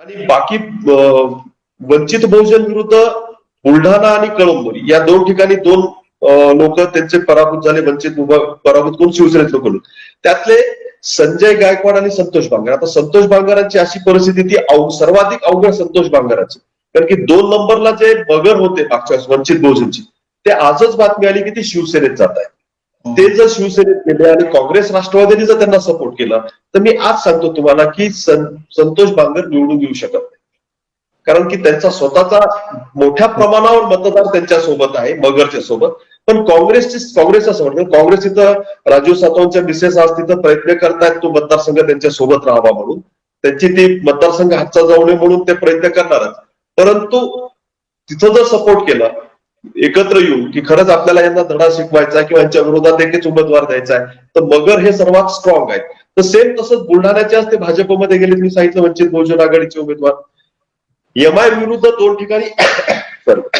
आणि बाकी वंचित बहुजन विरुद्ध बुलढाणा आणि कळंबोरी या दोन ठिकाणी दोन लोक त्यांचे पराभूत झाले वंचित पराभूत करून शिवसेनेत लोक त्यातले संजय गायकवाड आणि संतोष बांगर. आता संतोष बांगरांची अशी परिस्थिती ती अव- सर्वाधिक अवघड संतोष बांगरांची. कारण की दोन नंबरला जे बगर होते मागच्या वंचित बहुजनची ते आजच बातमी आली की ती शिवसेनेत जात आहे ते जर शिवसेनेत गेले आणि काँग्रेस राष्ट्रवादीने जर त्यांना सपोर्ट केला तर मी आज सांगतो तुम्हाला की संतोष बांगर निवडून येऊ शकत नाही. कारण की त्यांचा स्वतःचा मोठ्या प्रमाणावर मतदार त्यांच्यासोबत आहे मगरच्या सोबत. पण काँग्रेसची काँग्रेस असं म्हणतो काँग्रेस इथं राजीव सातवांच्या मिसेस आज तिथं प्रयत्न करतायत तो मतदारसंघ त्यांच्यासोबत राहावा म्हणून. त्यांची ती मतदारसंघ हातचा जाऊ नये म्हणून ते प्रयत्न करणारच. परंतु तिथं जर सपोर्ट केला एकत्र येऊन की खरंच आपल्याला यांना धडा शिकवायचा किंवा यांच्या विरोधात एकच उमेदवार द्यायचा आहे. तर मगर हे सर्वात स्ट्रॉंग आहेत. तर सेम तसंच बुलढाण्याचे असते ते भाजपमध्ये गेले मी सांगितलं वंचित बहुजन आघाडीचे उमेदवार. एम आय विरुद्ध दोन ठिकाणी